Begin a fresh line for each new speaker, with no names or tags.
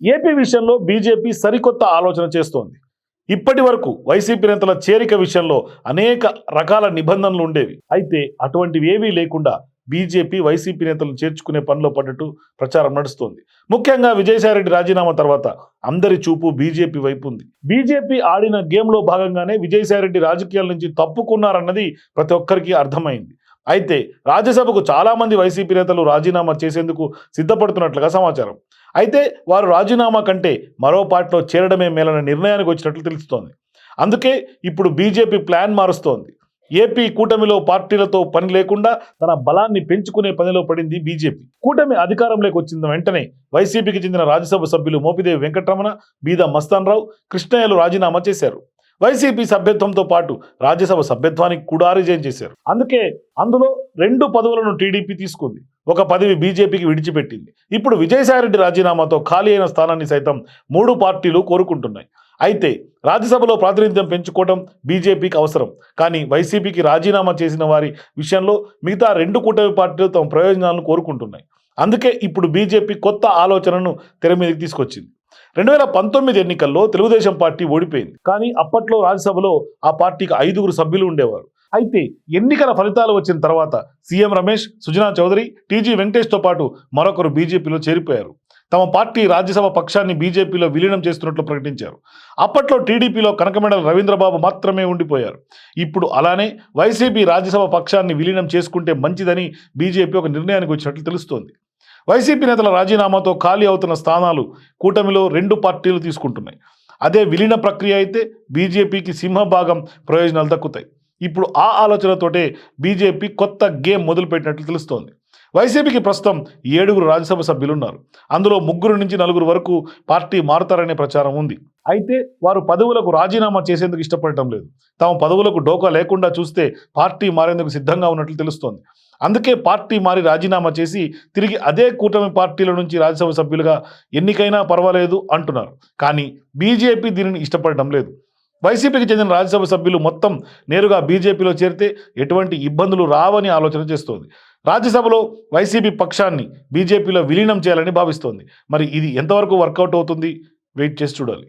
AP విషయంలో BJP సరికొత్త ఆలోచన చేస్తోంది. ఇప్పటి వరకు వైసీపీ నేతల చేరిక విషయంలో అనేక రకాల నిబంధనలు ఉండేవి. అయితే అటువంటివి ఏవీ లేకుండా బీజేపీ వైసీపీ నేతలను చేర్చుకునే పనిలో పడ్డట్టు ప్రచారం నడుస్తోంది. ముఖ్యంగా విజయసాయిరెడ్డి రాజీనామా తర్వాత అందరి చూపు బీజేపీ వైపు ఉంది. బీజేపీ ఆడిన గేమ్లో భాగంగానే విజయసాయిరెడ్డి రాజకీయాల నుంచి తప్పుకున్నారన్నది ప్రతి ఒక్కరికి అర్థమైంది. అయితే రాజ్యసభకు చాలామంది వైసీపీ నేతలు రాజీనామా చేసేందుకు సిద్ధపడుతున్నట్లుగా సమాచారం. అయితే వారు రాజీనామా కంటే మరో పార్టీలో చేరడమే మేలని నిర్ణయానికి వచ్చినట్లు తెలుస్తోంది. అందుకే ఇప్పుడు బీజేపీ ప్లాన్ మారుస్తోంది. ఏపీ కూటమిలో పార్టీలతో పని లేకుండా తన బలాన్ని పెంచుకునే పనిలో పడింది బీజేపీ. కూటమి అధికారంలోకి వచ్చిన వెంటనే వైసీపీకి చెందిన రాజ్యసభ సభ్యులు మోపిదేవి వెంకటరమణ బీద మస్తాన్రావు కృష్ణయ్యలు రాజీనామా చేశారు. వైసీపీ సభ్యత్వంతో పాటు రాజ్యసభ సభ్యత్వానికి కూడా రిజైన్ చేశారు. అందుకే అందులో రెండు పదవులను టీడీపీ తీసుకుంది. ఒక పదవి బీజేపీకి విడిచిపెట్టింది. ఇప్పుడు విజయసాయిరెడ్డి రాజీనామాతో ఖాళీ అయిన స్థానాన్ని సైతం మూడు పార్టీలు కోరుకుంటున్నాయి. అయితే రాజ్యసభలో ప్రాతినిధ్యం పెంచుకోవడం బీజేపీకి అవసరం. కానీ వైసీపీకి రాజీనామా చేసిన వారి విషయంలో మిగతా రెండు కూటమి పార్టీలు తమ ప్రయోజనాలను కోరుకుంటున్నాయి. అందుకే ఇప్పుడు బీజేపీ కొత్త ఆలోచనను తెర మీదకి తీసుకొచ్చింది. రెండు వేల పంతొమ్మిది ఎన్నికల్లో తెలుగుదేశం పార్టీ ఓడిపోయింది. కానీ అప్పట్లో రాజ్యసభలో ఆ పార్టీకి ఐదుగురు సభ్యులు ఉండేవారు. అయితే ఎన్నికల ఫలితాలు వచ్చిన తర్వాత సీఎం రమేష్ సుజనా చౌదరి టీజీ వెంకటేష్తో పాటు మరొకరు బీజేపీలో చేరిపోయారు. తమ పార్టీ రాజ్యసభ పక్షాన్ని బీజేపీలో విలీనం చేస్తున్నట్లు ప్రకటించారు. అప్పట్లో టీడీపీలో కనకమెడల రవీంద్రబాబు మాత్రమే ఉండిపోయారు. ఇప్పుడు అలానే వైసీపీ రాజ్యసభ పక్షాన్ని విలీనం చేసుకుంటే మంచిదని బీజేపీ ఒక నిర్ణయానికి వచ్చినట్లు తెలుస్తోంది. వైసీపీ నేతల రాజీనామాతో ఖాళీ అవుతున్న స్థానాలు కూటమిలో రెండు పార్టీలు తీసుకుంటున్నాయి. అదే విలీన ప్రక్రియ అయితే బీజేపీకి సింహభాగం ప్రయోజనాలు దక్కుతాయి. ఇప్పుడు ఆ ఆలోచనతోటే బీజేపీ కొత్త గేమ్ మొదలుపెట్టినట్లు తెలుస్తోంది. వైసీపీకి ప్రస్తుతం ఏడుగురు రాజ్యసభ సభ్యులు ఉన్నారు అందులో ముగ్గురు నుంచి నలుగురు వరకు పార్టీ మారుతారనే ప్రచారం ఉంది. అయితే వారు పదవులకు రాజీనామా చేసేందుకు ఇష్టపడటం లేదు. తమ పదవులకు డోకా లేకుండా చూస్తే పార్టీ మారేందుకు సిద్ధంగా ఉన్నట్లు తెలుస్తోంది. అందుకే పార్టీ మారి రాజీనామా చేసి తిరిగి అదే కూటమి పార్టీల నుంచి రాజ్యసభ సభ్యులుగా ఎన్నికైనా పర్వాలేదు అంటున్నారు. కానీ బీజేపీ దీనిని ఇష్టపడటం లేదు. వైసీపీకి చెందిన రాజ్యసభ సభ్యులు మొత్తం నేరుగా బీజేపీలో చేరితే ఎటువంటి ఇబ్బందులు రావని ఆలోచన చేస్తోంది. రాజ్యసభలో వైసీపీ పక్షాన్ని బీజేపీలో విలీనం చేయాలని భావిస్తోంది. మరి ఇది ఎంతవరకు వర్కౌట్ అవుతుంది? వెయిట్ చేసి చూడాలి.